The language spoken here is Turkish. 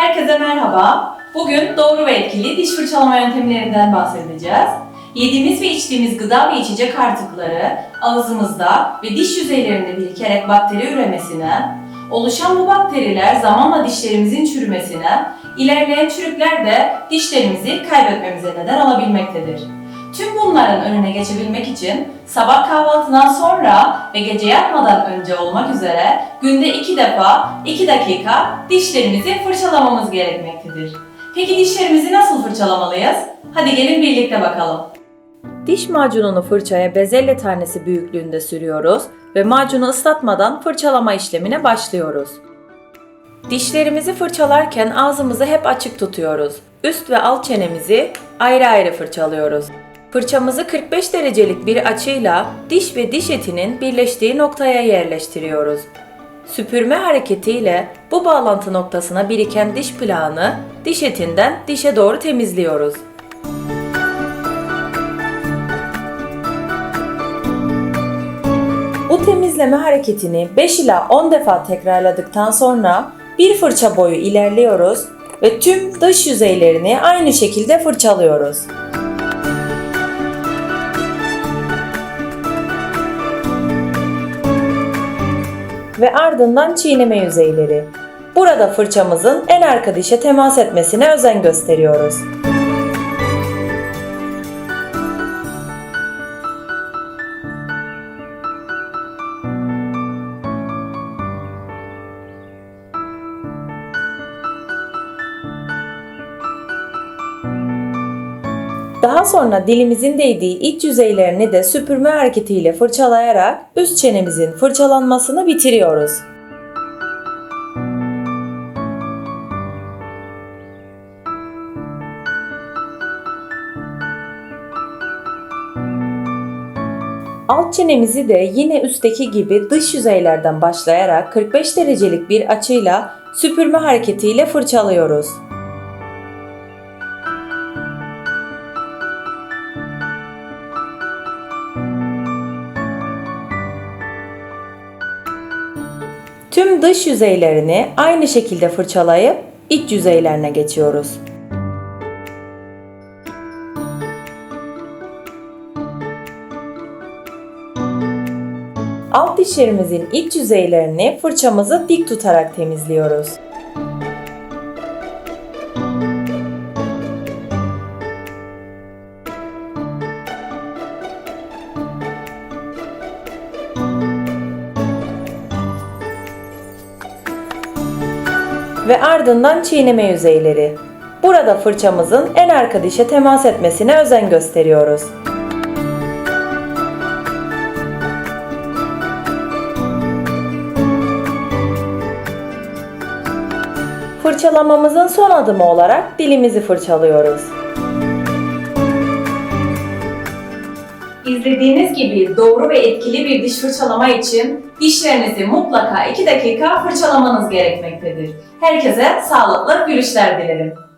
Herkese merhaba. Bugün doğru ve etkili diş fırçalama yöntemlerinden bahsedeceğiz. Yediğimiz ve içtiğimiz gıda ve içecek artıkları ağzımızda ve diş yüzeylerinde birikerek bakteri üremesine, oluşan bu bakteriler zamanla dişlerimizin çürümesine, ilerleyen çürükler de dişlerimizi kaybetmemize neden olabilmektedir. Tüm bunların önüne geçebilmek için sabah kahvaltıdan sonra ve gece yatmadan önce olmak üzere günde iki defa 2 dakika dişlerimizi fırçalamamız gerekmektedir. Peki dişlerimizi nasıl fırçalamalıyız? Hadi gelin birlikte bakalım. Diş macununu fırçaya bezelle tanesi büyüklüğünde sürüyoruz ve macunu ıslatmadan fırçalama işlemine başlıyoruz. Dişlerimizi fırçalarken ağzımızı hep açık tutuyoruz. Üst ve alt çenemizi ayrı ayrı fırçalıyoruz. Fırçamızı 45 derecelik bir açıyla diş ve diş etinin birleştiği noktaya yerleştiriyoruz. Süpürme hareketiyle bu bağlantı noktasına biriken diş plağını diş etinden dişe doğru temizliyoruz. Bu temizleme hareketini 5 ila 10 defa tekrarladıktan sonra bir fırça boyu ilerliyoruz ve tüm dış yüzeylerini aynı şekilde fırçalıyoruz. Ve ardından çiğneme yüzeyleri. Burada fırçamızın en arka dişe temas etmesine özen gösteriyoruz. Daha sonra dilimizin değdiği iç yüzeylerini de süpürme hareketiyle fırçalayarak üst çenemizin fırçalanmasını bitiriyoruz. Alt çenemizi de yine üstteki gibi dış yüzeylerden başlayarak 45 derecelik bir açıyla süpürme hareketiyle fırçalıyoruz. Tüm dış yüzeylerini aynı şekilde fırçalayıp iç yüzeylerine geçiyoruz. Alt dişlerimizin iç yüzeylerini fırçamızı dik tutarak temizliyoruz. Ve ardından çiğneme yüzeyleri. Burada fırçamızın en arka dişe temas etmesine özen gösteriyoruz. Fırçalamamızın son adımı olarak dilimizi fırçalıyoruz. İzlediğiniz gibi doğru ve etkili bir diş fırçalama için dişlerinizi mutlaka 2 dakika fırçalamanız gerekmektedir. Herkese sağlıklı gülüşler dilerim.